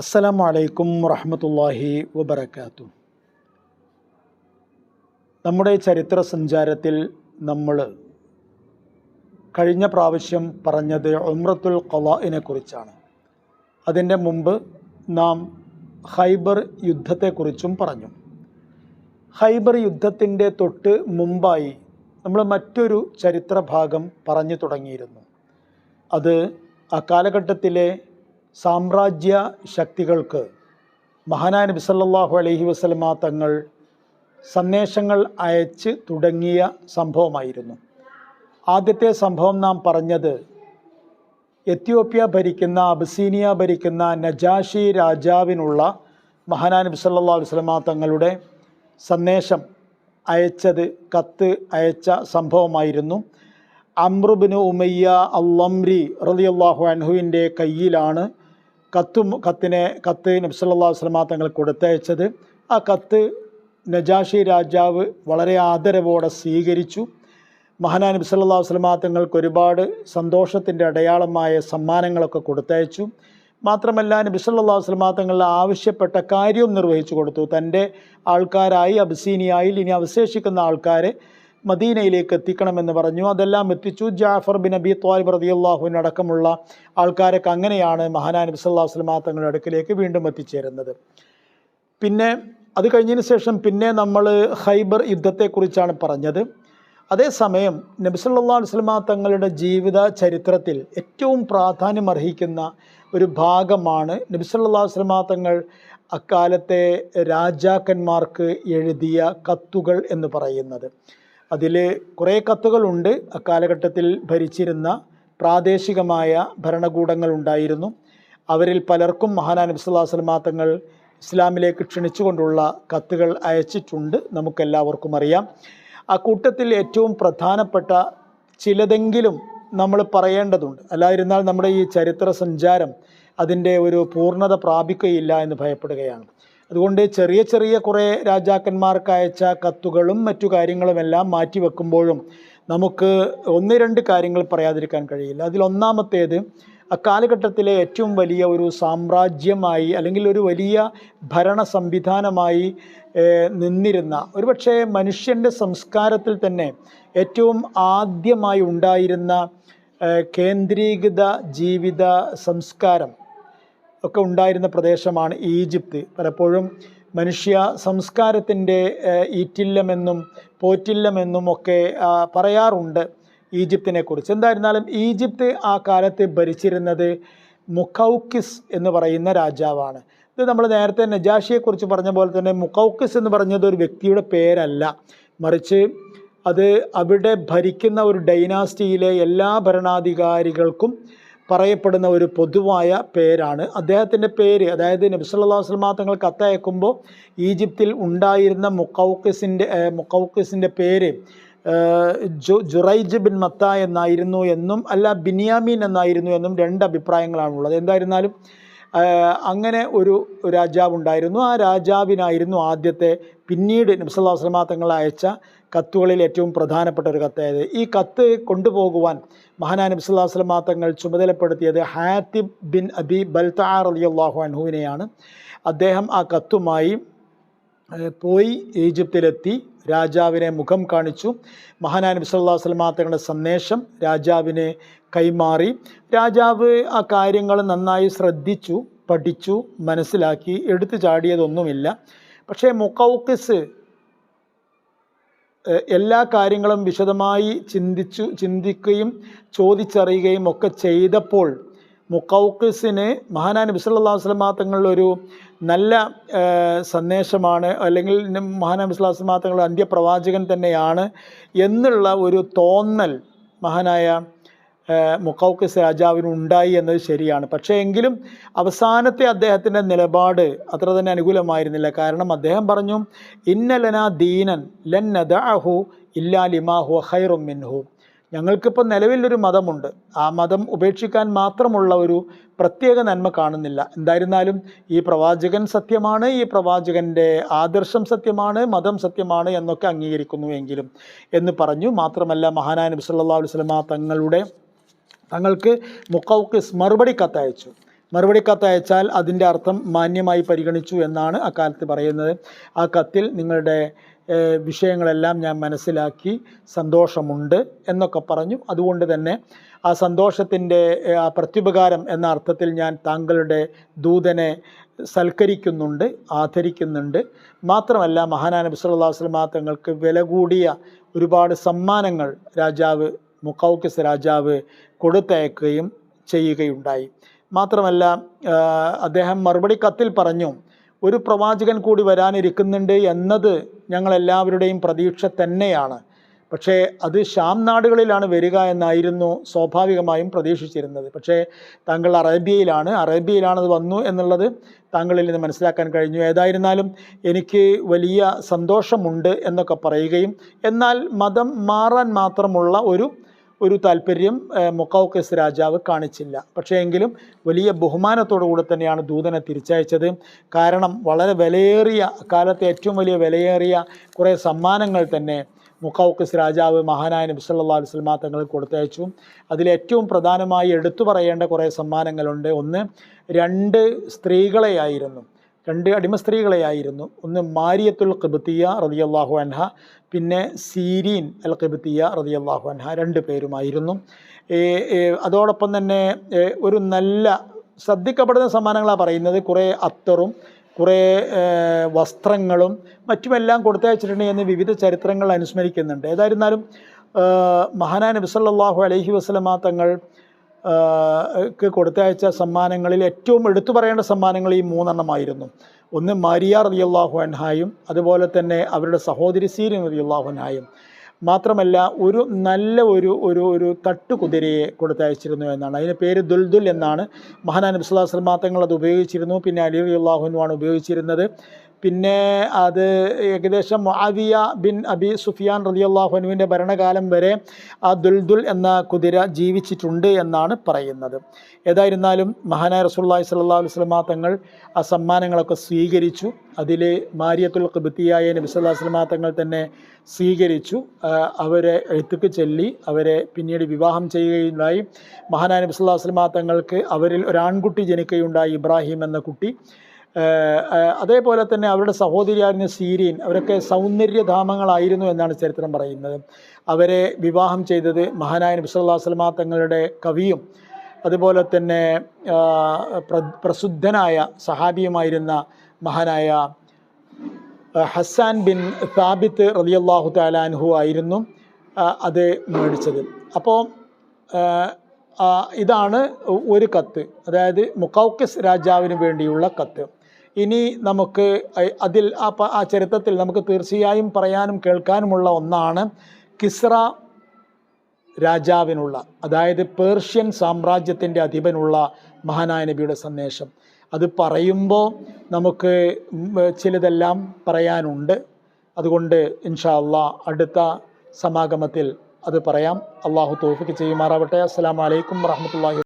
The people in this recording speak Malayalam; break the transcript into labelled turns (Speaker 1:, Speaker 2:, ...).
Speaker 1: അസ്സലാമു അലൈക്കും വറഹമത്തല്ലാഹി വബർക്കാത്തു നമ്മുടെ ചരിത്ര സഞ്ചാരത്തിൽ നമ്മൾ കഴിഞ്ഞ പ്രാവശ്യം പറഞ്ഞത് ഉമ്രത്തുൽ ഖലാഇനെ കുറിച്ചാണ്. അതിന്റെ മുമ്പ് നാം ഹൈബർ യുദ്ധത്തെക്കുറിച്ചും പറഞ്ഞു. ഹൈബർ യുദ്ധത്തിന്റെ തൊട്ട് മുമ്പായി നമ്മൾ മറ്റൊരു ചരിത്ര ഭാഗം പറഞ്ഞു തുടങ്ങിയിരുന്നു. അത് ആ കാലഘട്ടത്തിലെ സാമ്രാജ്യ ശക്തികൾക്ക് മഹാനായ നബി സല്ലല്ലാഹു അലൈഹി വസല്ലമ തങ്ങൾ സന്ദേശങ്ങൾ അയച്ച് തുടങ്ങിയ സംഭവമായിരുന്നു. ആദ്യത്തെ സംഭവം നാം പറഞ്ഞത് എത്യോപ്യ ഭരിക്കുന്ന അബസീനിയ ഭരിക്കുന്ന നജാഷി രാജാവിനുള്ള മഹാനായ നബി അലൈഹി വസല്ലമ തങ്ങളുടെ സന്ദേശം അയച്ചത് കത്ത് അയച്ച സംഭവമായിരുന്നു. അമ്രുബിന് ഉമയ്യ അല്ലംരി റളിയല്ലാഹു അൻഹുവിന്റെ കയ്യിലാണ് കത്തും കത്തിനെ കത്ത് നബ്സല്ലാ വസ്ലമ തങ്ങൾ കൊടുത്തയച്ചത്. ആ കത്ത് നജാഷി രാജാവ് വളരെ ആദരവോടെ സ്വീകരിച്ചു. മഹാനാ നബി സല്ലാ വസ്ലമ തങ്ങൾക്ക് ഒരുപാട് സന്തോഷത്തിന്റെ അടയാളമായ സമ്മാനങ്ങളൊക്കെ കൊടുത്തയച്ചു. മാത്രമല്ല നബി സല്ലാ വസ്ലമ തങ്ങൾ ആവശ്യപ്പെട്ട കാര്യവും നിർവഹിച്ചു കൊടുത്തു. തന്റെ ആൾക്കാരായി അബ്സീനിയായി ഇനി അവശേഷിക്കുന്ന ആൾക്കാരെ മദീനയിലേക്ക് എത്തിക്കണമെന്ന് പറഞ്ഞു. അതെല്ലാം എത്തിച്ചു. ജാഫർ ബിൻ അബി ത്വാലിബ് റതിയല്ലാഹുവിൻ അടക്കമുള്ള ആൾക്കാരൊക്കെ അങ്ങനെയാണ് മഹാനാ നബി സല്ലാ വസ്ലമാ തങ്ങളുടെ അടുക്കിലേക്ക് വീണ്ടും എത്തിച്ചേരുന്നത്. പിന്നെ അത് കഴിഞ്ഞതിന് ശേഷം പിന്നെ നമ്മൾ ഹൈബർ യുദ്ധത്തെക്കുറിച്ചാണ് പറഞ്ഞത്. അതേസമയം നബി സല്ലാ വസ്ലമാ തങ്ങളുടെ ജീവിത ചരിത്രത്തിൽ ഏറ്റവും പ്രാധാന്യം അർഹിക്കുന്ന ഒരു ഭാഗമാണ് നബി സല്ലാ വസ്ലമാ തങ്ങൾ അക്കാലത്തെ രാജാക്കന്മാർക്ക് എഴുതിയ കത്തുകൾ എന്ന് പറയുന്നത്. അതിൽ കുറേ കത്തുകളുണ്ട്. അക്കാലഘട്ടത്തിൽ ഭരിച്ചിരുന്ന പ്രാദേശികമായ ഭരണകൂടങ്ങൾ ഉണ്ടായിരുന്നു അവരിൽ പലർക്കും മഹാനാ നബി സ്വല്ലാ വസ്ലമാ തങ്ങൾ ഇസ്ലാമിലേക്ക് ക്ഷണിച്ചുകൊണ്ടുള്ള കത്തുകൾ അയച്ചിട്ടുണ്ട്. നമുക്കെല്ലാവർക്കും അറിയാം. ആ കൂട്ടത്തിൽ ഏറ്റവും പ്രധാനപ്പെട്ട ചിലതെങ്കിലും നമ്മൾ പറയേണ്ടതുണ്ട്. അല്ലാതിരുന്നാൽ നമ്മുടെ ഈ ചരിത്ര സഞ്ചാരം അതിന്റെ ഒരു പൂർണത പ്രാപിക്കുകയില്ല എന്ന് ഭയപ്പെടുകയാണ്. അതുകൊണ്ട് ചെറിയ ചെറിയ കുറേ രാജാക്കന്മാർക്ക് അയച്ച കത്തുകളും മറ്റു കാര്യങ്ങളുമെല്ലാം മാറ്റിവെക്കുമ്പോഴും നമുക്ക് ഒന്ന് രണ്ട് കാര്യങ്ങൾ പറയാതിരിക്കാൻ കഴിയില്ല. അതിലൊന്നാമത്തേത് അക്കാലഘട്ടത്തിലെ ഏറ്റവും വലിയ ഒരു സാമ്രാജ്യമായി അല്ലെങ്കിൽ ഒരു വലിയ ഭരണ സംവിധാനമായി നിന്നിരുന്ന ഒരുപക്ഷെ മനുഷ്യന്റെ സംസ്കാരത്തിൽ തന്നെ ഏറ്റവും ആദ്യമായി ഉണ്ടായിരുന്ന കേന്ദ്രീകൃത ജീവിത സംസ്കാരം ഒക്കെ ഉണ്ടായിരുന്ന പ്രദേശമാണ് ഈജിപ്ത്. പലപ്പോഴും മനുഷ്യ സംസ്കാരത്തിന്റെ ഈറ്റില്ലമെന്നും പോറ്റില്ലമെന്നും ഒക്കെ പറയാറുണ്ട് ഈജിപ്തിനെ കുറിച്ച് എന്തായിരുന്നാലും ഈജിപ്ത് ആ കാലത്ത് ഭരിച്ചിരുന്നത് മുഖൌക്കിസ് എന്ന് പറയുന്ന രാജാവാണ്. ഇത് നമ്മൾ നേരത്തെ നജാഷിയെക്കുറിച്ച് പറഞ്ഞ പോലെ തന്നെ മുഖൌക്കിസ് എന്ന് പറഞ്ഞത് ഒരു വ്യക്തിയുടെ പേരല്ല. മറിച്ച് അത് അവിടെ ഭരിക്കുന്ന ഒരു ഡൈനാസ്റ്റിയിലെ എല്ലാ ഭരണാധികാരികൾക്കും പറയപ്പെടുന്ന ഒരു പൊതുവായ പേരാണ്. അദ്ദേഹത്തിന്റെ പേര് അതായത് നബിസല്ലാ വസ്ലമാ തങ്ങൾ കത്തയക്കുമ്പോൾ ഈജിപ്തിൽ ഉണ്ടായിരുന്ന മുക്കൗക്കിസിന്റെ മുക്കൗക്കിസിന്റെ പേര് ജു ജുറൈജ് ബിൻ മത്ത എന്നായിരുന്നു എന്നും അല്ല ബിനിയാമീൻ എന്നായിരുന്നു എന്നും രണ്ട് അഭിപ്രായങ്ങളാണുള്ളത്. എന്തായിരുന്നാലും അങ്ങനെ ഒരു രാജാവ് ഉണ്ടായിരുന്നു. ആ രാജാവിനായിരുന്നു ആദ്യത്തെ പിന്നീട് നബ്സല്ലാ വസ്ലമാ തങ്ങൾ അയച്ച കത്തുകളിൽ ഏറ്റവും പ്രധാനപ്പെട്ട ഒരു കത്തായത് ഈ കത്ത് കൊണ്ടുപോകുവാൻ മഹാനാ നബ്സല്ലാ വസ്ലമാ തങ്ങൾ ചുമതലപ്പെടുത്തിയത് ഹാത്തിബ് ബിൻ അബി ബൽത്താർ അലി അള്ളാഹു അൻഹുവിനെയാണ്. അദ്ദേഹം ആ കത്തുമായി പോയി ഈജിപ്തിലെത്തി രാജാവിനെ മുഖം കാണിച്ചു. മഹാനാ നബി സല്ലാ വസ്ലമാ തങ്ങളുടെ സന്ദേശം രാജാവിനെ കൈമാറി. രാജാവ് ആ കാര്യങ്ങൾ നന്നായി ശ്രദ്ധിച്ചു പഠിച്ചു മനസ്സിലാക്കി എടുത്തു ചാടിയതൊന്നുമില്ല. പക്ഷേ മുക്കൗക്കിസ് എല്ലാ കാര്യങ്ങളും വിശദമായി ചിന്തിച്ചു ചിന്തിക്കുകയും ചോദിച്ചറിയുകയും ഒക്കെ ചെയ്തപ്പോൾ മുക്കൗക്കിസിന് മഹാനാ ബിസ്ലാ വസ്ലമാ തങ്ങളൊരു നല്ല സന്ദേശമാണ് അല്ലെങ്കിൽ മഹാനാ ബിസ്ലാ വസ്ലമാ തങ്ങൾ അന്ത്യപ്രവാചകൻ തന്നെയാണ് എന്നുള്ള ഒരു തോന്നൽ മഹാനായ മുക്കൗക്കിസ് രാജാവിന് ഉണ്ടായി എന്നത് ശരിയാണ്. പക്ഷേ എങ്കിലും അവസാനത്തെ അദ്ദേഹത്തിന്റെ നിലപാട് അത്ര തന്നെ അനുകൂലമായിരുന്നില്ല. കാരണം അദ്ദേഹം പറഞ്ഞു ഇന്നലന ദീനൻ ലൻ നദഅഹു ഇല്ലാ ലിമാഹു ഹൈറും മിൻഹു. ഞങ്ങൾക്കിപ്പോൾ നിലവിലൊരു മതമുണ്ട്. ആ മതം ഉപേക്ഷിക്കാൻ മാത്രമുള്ള ഒരു പ്രത്യേക നന്മ കാണുന്നില്ല. എന്തായിരുന്നാലും ഈ പ്രവാചകൻ സത്യമാണ് ഈ പ്രവാചകന്റെ ആദർശം സത്യമാണ് മതം സത്യമാണ് എന്നൊക്കെ അംഗീകരിക്കുന്നു എങ്കിലും എന്ന് പറഞ്ഞു. മാത്രമല്ല മഹാനായ നബി സല്ലല്ലാഹു അലൈഹി വസല്ലമ തങ്ങളുടെ തങ്ങൾക്ക് മുക്കൗക്കിസ് മറുപടി കത്തയച്ചു. മറുപടി കത്ത് അയച്ചാൽ അതിന്റെ അർത്ഥം മാന്യമായി പരിഗണിച്ചു എന്നാണ് അക്കാലത്ത് പറയുന്നത്. ആ കത്തിൽ നിങ്ങളുടെ വിഷയങ്ങളെല്ലാം ഞാൻ മനസ്സിലാക്കി സന്തോഷമുണ്ട് എന്നൊക്കെ പറഞ്ഞു. അതുകൊണ്ട് തന്നെ ആ സന്തോഷത്തിന്റെ ആ പ്രത്യുപകാരം എന്ന അർത്ഥത്തിൽ ഞാൻ താങ്കളുടെ ദൂതനെ സൽക്കരിക്കുന്നുണ്ട് ആദരിക്കുന്നുണ്ട്. മാത്രമല്ല മഹാനാ നബി സല്ലല്ലാഹു അലൈഹി വസല്ലമ തങ്ങൾക്ക് വില കൂടിയ ഒരുപാട് സമ്മാനങ്ങൾ രാജാവ് മുക്കൗക്കിസ് രാജാവ് കൊടുത്തയക്കുകയും ചെയ്യുകയുണ്ടായി. മാത്രമല്ല അദ്ദേഹം മറുപടി കത്തിൽ പറഞ്ഞു ഒരു പ്രവാചകൻ കൂടി വരാനിരിക്കുന്നുണ്ട് എന്നത് ഞങ്ങളെല്ലാവരുടെയും പ്രതീക്ഷ തന്നെയാണ്. പക്ഷേ അത് ഷാം നാടുകളിലാണ് വരിക എന്നായിരുന്നു സ്വാഭാവികമായും പ്രതീക്ഷിച്ചിരുന്നത്. പക്ഷേ താങ്കൾ അറേബ്യയിലാണ് അറേബ്യയിലാണത് വന്നു എന്നുള്ളത് താങ്കളിൽ നിന്ന് മനസ്സിലാക്കാൻ കഴിഞ്ഞു. ഏതായിരുന്നാലും എനിക്ക് വലിയ സന്തോഷമുണ്ട് എന്നൊക്കെ പറയുകയും എന്നാൽ മതം മാറാൻ മാത്രമുള്ള ഒരു ഒരു താല്പര്യം മൊക്കൗക്കസ് രാജാവ് കാണിച്ചില്ല. പക്ഷേ എങ്കിലും വലിയ ബഹുമാനത്തോടു കൂടെ തന്നെയാണ് ദൂതനെ തിരിച്ചയച്ചത്. കാരണം വളരെ വിലയേറിയ കാലത്തെ ഏറ്റവും വലിയ വിലയേറിയ കുറേ സമ്മാനങ്ങൾ തന്നെ മുക്കൗക്കസ് രാജാവ് മഹാനായ നബി സല്ലല്ലാഹു അലൈഹി വസല്ലമ തങ്ങൾ കൊടുത്തയച്ചു. അതിലേറ്റവും പ്രധാനമായി എടുത്തു പറയേണ്ട കുറേ സമ്മാനങ്ങളുണ്ട്. ഒന്ന് രണ്ട് സ്ത്രീകളെയായിരുന്നു. രണ്ട് അടിമ സ്ത്രീകളെയായിരുന്നു. ഒന്ന് മാരിയത്തുൽ ഖിബ്തിയ റളിയല്ലാഹു അൻഹ പിന്നെ സീരീൻ അൽ ഖിബ്തിയ റളിയല്ലാഹു അൻഹ രണ്ട് പേരുമായിരുന്നു. അതോടൊപ്പം തന്നെ ഒരു നല്ല ശ്രദ്ധിക്കപ്പെടുന്ന സമ്മാനങ്ങളാണ് പറയുന്നത്. കുറേ അത്തറും കുറേ വസ്ത്രങ്ങളും മറ്റുമെല്ലാം കൊടുത്തയച്ചിട്ടുണ്ട് എന്ന് വിവിധ ചരിത്രങ്ങൾ അനുസ്മരിക്കുന്നുണ്ട്. ഏതായിരുന്നാലും മഹാനാ മഹാനായ നബി സല്ലല്ലാഹു അലൈഹി വസല്ലമ തങ്ങൾ ക്ക് കൊടുത്തയച്ച സമ്മാനങ്ങളിൽ ഏറ്റവും എടുത്തു പറയേണ്ട സമ്മാനങ്ങൾ ഈ മൂന്നെണ്ണമായിരുന്നു. ഒന്ന് മാരിയ റളിയല്ലാഹു അൻഹായും അതുപോലെ തന്നെ അവരുടെ സഹോദരി സീരിൻ റളിയല്ലാഹു അൻഹായും. മാത്രമല്ല ഒരു നല്ല ഒരു ഒരു ഒരു തട്ടുകുതിരയെ കൊടുത്തയച്ചിരുന്നു എന്നാണ്. അതിന്റെ പേര് ദുൽദുൽ എന്നാണ്. മഹാനാൻ നബി സ്വല്ലല്ലാഹു അലൈഹി വസല്ലം തങ്ങൾ അത് ഉപയോഗിച്ചിരുന്നു. പിന്നെ അലി ആണ് ഉപയോഗിച്ചിരുന്നത്. പിന്നെ അത് ഏകദേശം മുആവിയ ബിൻ അബി സുഫിയാൻ റളിയല്ലാഹുനുവിന്റെ ഭരണകാലം വരെ ആ ദുൽദുൽ എന്ന കുതിര ജീവിച്ചിട്ടുണ്ട് എന്നാണ് പറയുന്നത്. ഏതായിരുന്നാലും മഹാനായ റസൂലുള്ളാഹി സ്വല്ലല്ലാഹു അലൈഹി വസല്ലമ തങ്ങൾ ആ സമ്മാനങ്ങളൊക്കെ സ്വീകരിച്ചു. അതിൽ മാരിയത്തുൽ ഖിബ്തിയായ നബി സല്ലല്ലാഹു അലൈഹി വസല്ലമ തങ്ങൾ തന്നെ സ്വീകരിച്ചു. അവരെ എഴുത്തുക്ക് ചൊല്ലി അവരെ പിന്നീട് വിവാഹം ചെയ്യുകയുണ്ടായി. മഹാനായ നബി സല്ലല്ലാഹു അലൈഹി വസല്ലമ തങ്ങൾക്ക് അവരിൽ ഒരാൺകുട്ടി ജനിക്കുകയുണ്ടായി ഇബ്രാഹിം എന്ന കുട്ടി. അതേപോലെ തന്നെ അവരുടെ സഹോദരിയായിരുന്ന സീരീൻ അവരൊക്കെ സൗന്ദര്യധാമങ്ങളായിരുന്നു എന്നാണ് ചരിത്രം പറയുന്നത്. അവരെ വിവാഹം ചെയ്തത് മഹാനായ നബി സല്ലല്ലാഹു അലൈഹി വസല്ലമ തങ്ങളുടെ കവിയും അതുപോലെ തന്നെ പ്രസിദ്ധനായ സഹാബിയുമായിരുന്ന മഹാനായ ഹസാൻ ബിൻ താബിത്ത് റളിയല്ലാഹു താലാൻഹു ആയിരുന്നു അത് മേടിച്ചത്. അപ്പോൾ ഇതാണ് ഒരു കത്ത്. അതായത് മുക്കൗക്കസ് രാജാവിന് വേണ്ടിയുള്ള കത്ത്. ഇനി നമുക്ക് അതിൽ ആ ആ ചരിത്രത്തിൽ നമുക്ക് തീർച്ചയായും പറയാനും കേൾക്കാനുമുള്ള ഒന്നാണ് കിസ്ര രാജാവിനുള്ള അതായത് പേർഷ്യൻ സാമ്രാജ്യത്തിന്റെ അധിപനുള്ള മഹാനായ നബിയുടെ സന്ദേശം. അത് പറയുമ്പോൾ നമുക്ക് ചിലതെല്ലാം പറയാനുണ്ട്. അതുകൊണ്ട് ഇൻഷാ അള്ളാ അടുത്ത സമാഗമത്തിൽ അത് പറയാം. അള്ളാഹു തോഫിക്ക് ചെയ്യുമാറാവട്ടെ. അസ്സാം വലൈക്കും വറഹ്മത്തുള്ളാഹി